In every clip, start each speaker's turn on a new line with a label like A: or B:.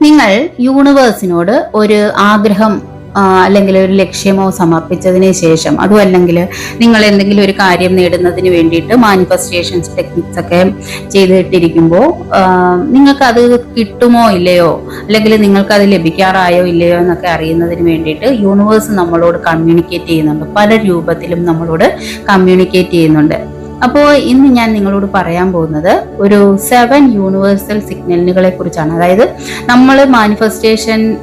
A: നിങ്ങൾ യൂണിവേഴ്സിനോട് ഒരു ആഗ്രഹം അല്ലെങ്കിൽ ഒരു ലക്ഷ്യമോ സമർപ്പിച്ചതിന് ശേഷം അതും അല്ലെങ്കിൽ നിങ്ങൾ എന്തെങ്കിലും ഒരു കാര്യം നേടുന്നതിന് വേണ്ടിയിട്ട് മാനിഫെസ്റ്റേഷൻസ് ടെക്നിക്സ് ഒക്കെ ചെയ്തിട്ടിരിക്കുമ്പോൾ നിങ്ങൾക്ക് അത് കിട്ടുമോ ഇല്ലയോ? അല്ലെങ്കിൽ നിങ്ങൾക്ക് അത് ലഭിക്കാറായോ ഇല്ലയോ എന്നൊക്കെ അറിയുന്നതിന് വേണ്ടിയിട്ട് യൂണിവേഴ്സ് നമ്മളോട് കമ്മ്യൂണിക്കേറ്റ് ചെയ്യുന്നുണ്ട്. പല രൂപത്തിലും നമ്മളോട് കമ്മ്യൂണിക്കേറ്റ് ചെയ്യുന്നുണ്ട്. അപ്പോൾ ഇന്ന് ഞാൻ നിങ്ങളോട് പറയാൻ പോകുന്നത് ഒരു സെവൻ യൂണിവേഴ്സൽ സിഗ്നലുകളെ കുറിച്ചാണ്. അതായത് നമ്മൾ മാനിഫെസ്റ്റേഷൻ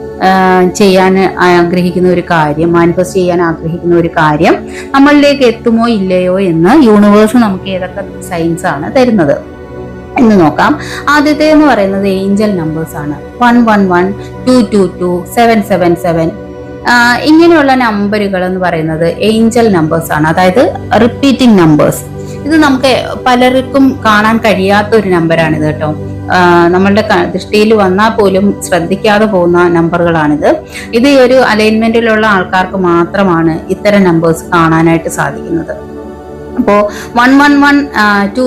A: ചെയ്യാൻ ആഗ്രഹിക്കുന്ന ഒരു കാര്യം മാനിഫെസ്റ്റ് ചെയ്യാൻ ആഗ്രഹിക്കുന്ന ഒരു കാര്യം നമ്മളിലേക്ക് എത്തുമോ ഇല്ലയോ എന്ന് യൂണിവേഴ്സ് നമുക്ക് ഏതൊക്കെ സയൻസ് ആണ് തരുന്നത്. എന്ന് നോക്കാം. ആദ്യത്തെ എന്ന് പറയുന്നത് ഏഞ്ചൽ നമ്പേഴ്സ് ആണ്. One one one two two two seven seven seven ഇങ്ങനെയുള്ള നമ്പറുകൾ എന്ന് പറയുന്നത് ഏഞ്ചൽ നമ്പേഴ്സ് ആണ്. അതായത് റിപ്പീറ്റിംഗ് നമ്പേഴ്സ് ഇത് നമുക്ക് പലർക്കും കാണാൻ കഴിയാത്ത ഒരു നമ്പറാണിത് കേട്ടോ. നമ്മളുടെ ദൃഷ്ടിയിൽ വന്നാൽ പോലും ശ്രദ്ധിക്കാതെ പോകുന്ന നമ്പറുകളാണിത്. ഇത് ഈ ഒരു അലൈൻമെന്റിലുള്ള ആൾക്കാർക്ക് മാത്രമാണ് ഇത്തരം നമ്പേഴ്സ് കാണാനായിട്ട് സാധിക്കുന്നത്. അപ്പോൾ വൺ വൺ വൺ ടു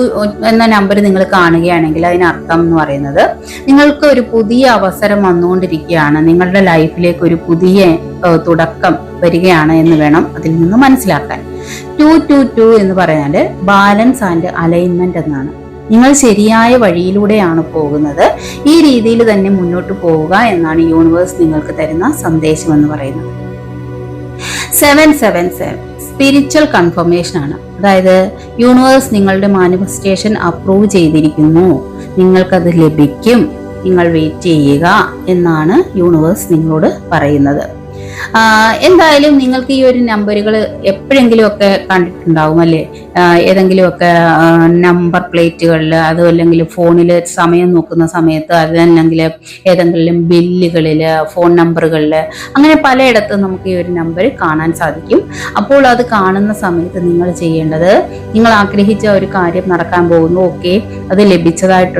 A: എന്ന നമ്പർ നിങ്ങൾ കാണുകയാണെങ്കിൽ അതിനർത്ഥം എന്ന് പറയുന്നത് നിങ്ങൾക്ക് ഒരു പുതിയ അവസരം വന്നുകൊണ്ടിരിക്കുകയാണ്. നിങ്ങളുടെ ലൈഫിലേക്ക് ഒരു പുതിയ തുടക്കം വരികയാണ് എന്ന് വേണം അതിൽ നിന്ന് മനസ്സിലാക്കാൻ. ടു ടു ടു എന്ന് പറഞ്ഞാൽ ബാലൻസ് ആൻഡ് അലൈൻമെന്റ് എന്നാണ്. നിങ്ങൾ ശരിയായ വഴിയിലൂടെയാണ് പോകുന്നത്. ഈ രീതിയിൽ തന്നെ മുന്നോട്ട് പോവുക എന്നാണ് യൂണിവേഴ്സ് നിങ്ങൾക്ക് തരുന്ന സന്ദേശം എന്ന് പറയുന്നത്. Seven seven seven spiritual confirmation ആണ്. അതായത് യൂണിവേഴ്സ് നിങ്ങളുടെ മാനിഫെസ്റ്റേഷൻ അപ്രൂവ് ചെയ്തിരിക്കുന്നു. നിങ്ങൾക്കത് ലഭിക്കും. നിങ്ങൾ വെയിറ്റ് ചെയ്യുക എന്നാണ് യൂണിവേഴ്സ് നിങ്ങളോട് പറയുന്നത്. എന്തായാലും നിങ്ങൾക്ക് ഈ ഒരു നമ്പറുകൾ എപ്പോഴെങ്കിലും ഒക്കെ കണ്ടിട്ടുണ്ടാവും അല്ലേ? ഏതെങ്കിലുമൊക്കെ നമ്പർ പ്ലേറ്റുകളിൽ അതും അല്ലെങ്കിൽ ഫോണിൽ സമയം നോക്കുന്ന സമയത്ത് അതല്ലെങ്കിൽ ഏതെങ്കിലും ബില്ലുകളിൽ ഫോൺ നമ്പറുകളിൽ അങ്ങനെ പലയിടത്തും നമുക്ക് ഈ ഒരു നമ്പർ കാണാൻ സാധിക്കും. അപ്പോൾ അത് കാണുന്ന സമയത്ത് നിങ്ങൾ ചെയ്യേണ്ടത് നിങ്ങൾ ആഗ്രഹിച്ച ഒരു കാര്യം നടക്കാൻ പോകുന്നു ഓക്കെ. അത് ലഭിച്ചതായിട്ട്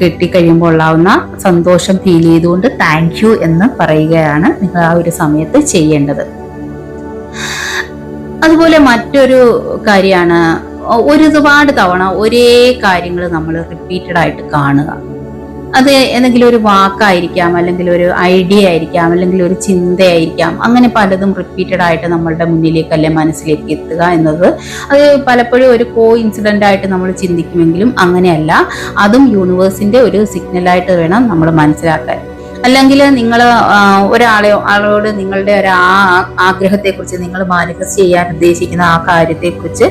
A: കിട്ടിക്കഴിയുമ്പോൾ ഉള്ളാവുന്ന സന്തോഷം ഫീൽ ചെയ്തുകൊണ്ട് താങ്ക് യു എന്ന് പറയുകയാണ്. നിങ്ങൾ ആ ഒരു സമയത്ത് ചെയ്യേണ്ടത്. അതുപോലെ മറ്റൊരു കാര്യമാണ് ഒരുപാട് തവണ ഒരേ കാര്യങ്ങൾ നമ്മൾ റിപ്പീറ്റഡ് ആയിട്ട് കാണുക. അത് എന്തെങ്കിലും ഒരു വാക്കായിരിക്കാം അല്ലെങ്കിൽ ഒരു ഐഡിയ ആയിരിക്കാം അല്ലെങ്കിൽ ഒരു ചിന്തയായിരിക്കാം അങ്ങനെ പലതും റിപ്പീറ്റഡ് ആയിട്ട് നമ്മളുടെ മുന്നിലേക്ക് അല്ലെ മനസ്സിലേക്ക് എത്തുക എന്നത് അത് പലപ്പോഴും ഒരു കോ ഇൻസിഡന്റ് ആയിട്ട് നമ്മൾ ചിന്തിക്കുമെങ്കിലും അങ്ങനെയല്ല. അതും യൂണിവേഴ്സിന്റെ ഒരു സിഗ്നലായിട്ട് വേണം നമ്മൾ മനസ്സിലാക്കാൻ. അല്ലെങ്കിൽ നിങ്ങൾ ഒരാളെ ആളോട് നിങ്ങളുടെ ഒരു ആ ആഗ്രഹത്തെക്കുറിച്ച് നിങ്ങൾ മാനിഫെസ്റ്റ് ചെയ്യാൻ ഉദ്ദേശിക്കുന്ന ആ കാര്യത്തെക്കുറിച്ച്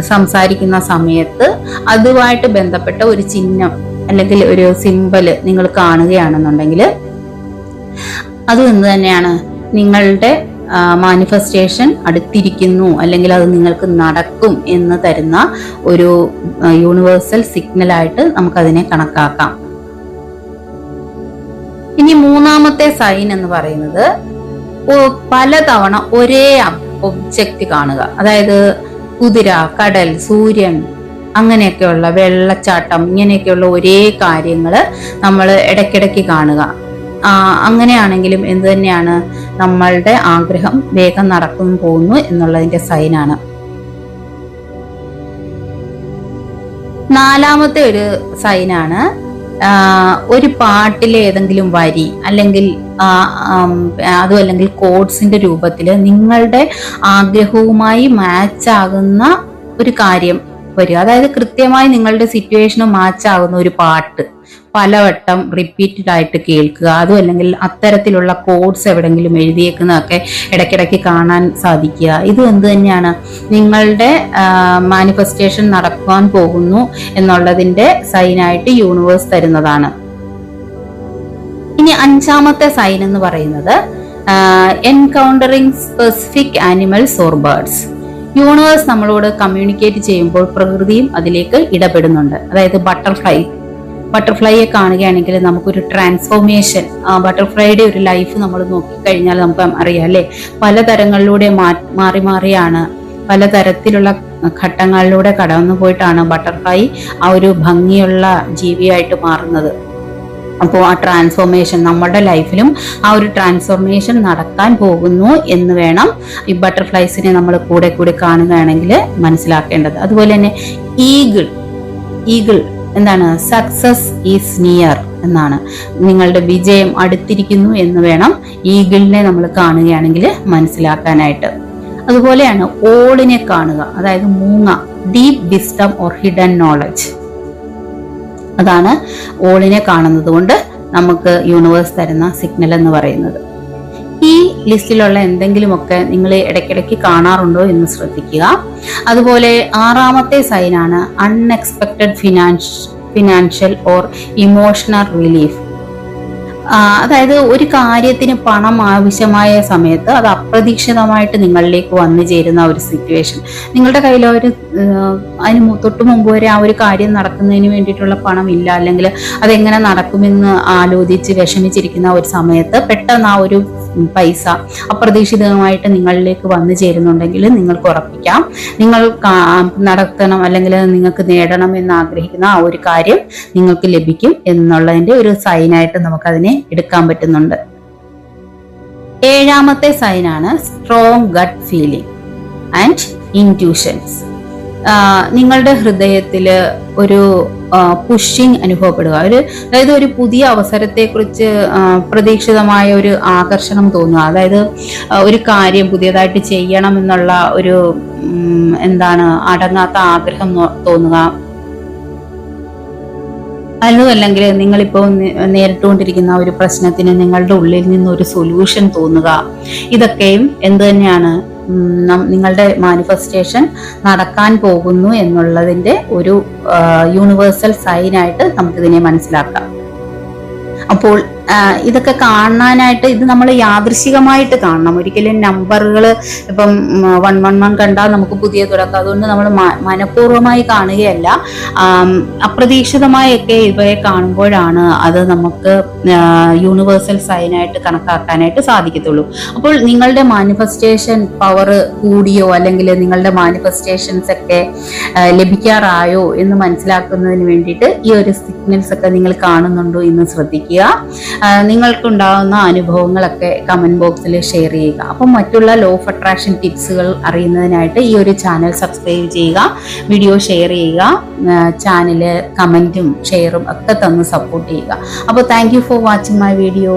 A: സംസാരിക്കുന്ന സമയത്ത് അതുമായിട്ട് ബന്ധപ്പെട്ട ഒരു ചിഹ്നം അല്ലെങ്കിൽ ഒരു സിമ്പൽ നിങ്ങൾ കാണുകയാണെന്നുണ്ടെങ്കിൽ അത് തന്നെയാണ്? നിങ്ങളുടെ മാനിഫെസ്റ്റേഷൻ അടുത്തിരിക്കുന്നു അല്ലെങ്കിൽ അത് നിങ്ങൾക്ക് നടക്കും എന്ന് തരുന്ന ഒരു യൂണിവേഴ്സൽ സിഗ്നലായിട്ട് നമുക്കതിനെ കണക്കാക്കാം. ഇനി മൂന്നാമത്തെ സൈൻ എന്ന് പറയുന്നത് പലതവണ ഒരേ ഒബ്ജക്റ്റ് കാണുക. അതായത് കുതിര കടൽ സൂര്യൻ അങ്ങനെയൊക്കെയുള്ള വെള്ളച്ചാട്ടം ഇങ്ങനെയൊക്കെയുള്ള ഒരേ കാര്യങ്ങൾ നമ്മൾ ഇടയ്ക്കിടയ്ക്ക് കാണുക. അങ്ങനെയാണെങ്കിലും എന്ത് തന്നെയാണ് നമ്മളുടെ ആഗ്രഹം വേഗം നടക്കുന്നു പോകുന്നു എന്നുള്ളതിന്റെ സൈനാണ് നാലാമത്തെ ഒരു സൈനാണ് ഒരു പാട്ടിലെ ഏതെങ്കിലും വരി അല്ലെങ്കിൽ അതും അല്ലെങ്കിൽ കോഡ്സിന്റെ രൂപത്തിൽ നിങ്ങളുടെ ആഗ്രഹവുമായി മാച്ച് ആകുന്ന ഒരു കാര്യം വരിക അതായത് കൃത്യമായി നിങ്ങളുടെ സിറ്റുവേഷന് മാച്ച് ആകുന്ന ഒരു പാട്ട് പലവട്ടം റിപ്പീറ്റഡ് ആയിട്ട് കേൾക്കുക. അതും അല്ലെങ്കിൽ അത്തരത്തിലുള്ള കോഡ്സ് എവിടെങ്കിലും എഴുതിയേക്കുന്നതൊക്കെ ഇടയ്ക്കിടയ്ക്ക് കാണാൻ സാധിക്കുക. ഇത് എന്ത് തന്നെയാണ്? നിങ്ങളുടെ മാനിഫെസ്റ്റേഷൻ നടക്കാൻ പോകുന്നു എന്നുള്ളതിന്റെ സൈനായിട്ട് യൂണിവേഴ്സ് തരുന്നതാണ്. ഇനി അഞ്ചാമത്തെ സൈൻ എന്ന് പറയുന്നത് encountering specific animals or birds universe നമ്മളോട് കമ്മ്യൂണിക്കേറ്റ് ചെയ്യുമ്പോൾ പ്രകൃതിയും അതിലേക്ക് ഇടപെടുന്നുണ്ട്. അതായത് ബട്ടർഫ്ലൈ ബട്ടർഫ്ലൈയെ കാണുകയാണെങ്കിൽ നമുക്കൊരു ട്രാൻസ്ഫോർമേഷൻ ബട്ടർഫ്ലൈയുടെ ഒരു ലൈഫ് നമ്മൾ നോക്കിക്കഴിഞ്ഞാൽ നമുക്ക് അറിയാം അല്ലേ? പലതരങ്ങളിലൂടെ മാറി മാറിയാണ്. പലതരത്തിലുള്ള ഘട്ടങ്ങളിലൂടെ കടന്നു പോയിട്ടാണ് ബട്ടർഫ്ലൈ ആ ഒരു ഭംഗിയുള്ള ജീവിയായിട്ട് മാറുന്നത്. അപ്പോൾ ആ ട്രാൻസ്ഫോർമേഷൻ നമ്മുടെ ലൈഫിലും ആ ഒരു ട്രാൻസ്ഫോർമേഷൻ നടക്കാൻ പോകുന്നു എന്ന് വേണം ഈ ബട്ടർഫ്ലൈസിനെ നമ്മൾ കൂടെ കൂടി കാണുകയാണെങ്കിൽ മനസ്സിലാക്കേണ്ടത്. അതുപോലെ തന്നെ ഈഗിൾ ഈഗിൾ എന്താണ്? സക്സസ് ഈസ് നിയർ എന്നാണ്. നിങ്ങളുടെ വിജയം അടുത്തിരിക്കുന്നു എന്ന് വേണം ഈഗിളിനെ നമ്മൾ കാണുകയാണെങ്കിൽ മനസ്സിലാക്കാനായിട്ട്. അതുപോലെയാണ് ഓളിനെ കാണുക. അതായത് മൂങ്ങ deep wisdom or hidden knowledge അതാണ് ഓളിനെ കാണുന്നത് കൊണ്ട് നമുക്ക് യൂണിവേഴ്സ് തരുന്ന സിഗ്നൽ എന്ന് പറയുന്നത്. ഈ ലിസ്റ്റിലുള്ള എന്തെങ്കിലുമൊക്കെ നിങ്ങൾ ഇടയ്ക്കിടയ്ക്ക് കാണാറുണ്ടോ എന്ന് ശ്രദ്ധിക്കുക. അതുപോലെ ആറാമത്തെ സൈനാണ് unexpected ഫിനാൻഷ് financial or emotional relief അതായത് ഒരു കാര്യത്തിന് പണം ആവശ്യമായ സമയത്ത് അത് അപ്രതീക്ഷിതമായിട്ട് നിങ്ങളിലേക്ക് വന്നു ചേരുന്ന ഒരു സിറ്റുവേഷൻ നിങ്ങളുടെ കയ്യിൽ ഒരു അതിന് തൊട്ട് മുമ്പ് വരെ ആ ഒരു കാര്യം നടക്കുന്നതിന് വേണ്ടിയിട്ടുള്ള പണം ഇല്ല. അല്ലെങ്കിൽ അതെങ്ങനെ നടക്കുമെന്ന് ആലോചിച്ച് വിഷമിച്ചിരിക്കുന്ന ഒരു സമയത്ത് പെട്ടെന്ന് ആ ഒരു പൈസ അപ്രതീക്ഷിതമായിട്ട് നിങ്ങളിലേക്ക് വന്നു ചേരുന്നുണ്ടെങ്കിൽ നിങ്ങൾക്ക് ഉറപ്പിക്കാം. നിങ്ങൾ നടത്തണം അല്ലെങ്കിൽ നിങ്ങൾക്ക് നേടണം എന്ന് ആഗ്രഹിക്കുന്ന ആ ഒരു കാര്യം നിങ്ങൾക്ക് ലഭിക്കും എന്നുള്ളതിന്റെ ഒരു സൈനായിട്ട് നമുക്കതിനെ എടുക്കാൻ പറ്റുന്നുണ്ട്. ഏഴാമത്തെ സൈനാണ് strong gut feeling and intuitions നിങ്ങളുടെ ഹൃദയത്തിൽ ഒരു പുഷിങ് അനുഭവപ്പെടുക. ഒരു അതായത് ഒരു പുതിയ അവസരത്തെക്കുറിച്ച് പ്രതീക്ഷിതമായ ഒരു ആകർഷണം തോന്നുക. അതായത് ഒരു കാര്യം പുതിയതായിട്ട് ചെയ്യണം എന്നുള്ള ഒരു എന്താണ് അടങ്ങാത്ത ആഗ്രഹം തോന്നുക. അതുമല്ലെങ്കിൽ നിങ്ങളിപ്പോൾ നേരിട്ടുകൊണ്ടിരിക്കുന്ന ഒരു പ്രശ്നത്തിന് നിങ്ങളുടെ ഉള്ളിൽ നിന്ന് ഒരു സൊല്യൂഷൻ തോന്നുക. ഇതൊക്കെയും എന്ത് തന്നെയാണ് നിങ്ങളുടെ മാനിഫെസ്റ്റേഷൻ നടക്കാൻ പോകുന്നു എന്നുള്ളതിന്റെ ഒരു യൂണിവേഴ്സൽ സൈനായിട്ട് നമുക്കിതിനെ മനസ്സിലാക്കാം. അപ്പോൾ ഇതൊക്കെ കാണാനായിട്ട് ഇത് നമ്മൾ യാദൃശികമായിട്ട് കാണണം. ഒരിക്കലും നമ്പറുകൾ ഇപ്പം വൺ വൺ വൺ കണ്ടാൽ നമുക്ക് പുതിയ തുടക്കം. അതുകൊണ്ട് നമ്മൾ മനഃപൂർവമായി കാണുകയല്ല. അപ്രതീക്ഷിതമായൊക്കെ ഇവയെ കാണുമ്പോഴാണ് അത് നമുക്ക് യൂണിവേഴ്സൽ സൈനായിട്ട് കണക്കാക്കാനായിട്ട് സാധിക്കത്തുള്ളൂ. അപ്പോൾ നിങ്ങളുടെ മാനിഫെസ്റ്റേഷൻ പവർ കൂടിയോ അല്ലെങ്കിൽ നിങ്ങളുടെ മാനിഫെസ്റ്റേഷൻസ് ഒക്കെ ലഭിക്കാറായോ എന്ന് മനസ്സിലാക്കുന്നതിന് വേണ്ടിയിട്ട് ഈ ഒരു സിഗ്നൽസ് ഒക്കെ നിങ്ങൾ കാണുന്നുണ്ടോ എന്ന് ശ്രദ്ധിക്കുക. നിങ്ങൾക്കുണ്ടാകുന്ന അനുഭവങ്ങളൊക്കെ കമന്റ് ബോക്സിൽ ഷെയർ ചെയ്യുക. അപ്പം മറ്റുള്ള ലോ ഓഫ് അട്രാക്ഷൻ ടിപ്സുകൾ അറിയുന്നതിനായിട്ട് ഈ ഒരു ചാനൽ സബ്സ്ക്രൈബ് ചെയ്യുക വീഡിയോ ഷെയർ ചെയ്യുക ചാനൽ കമന്റും ഷെയറും ഒക്കെ തന്ന് സപ്പോർട്ട് ചെയ്യുക. അപ്പോൾ thank for watching my video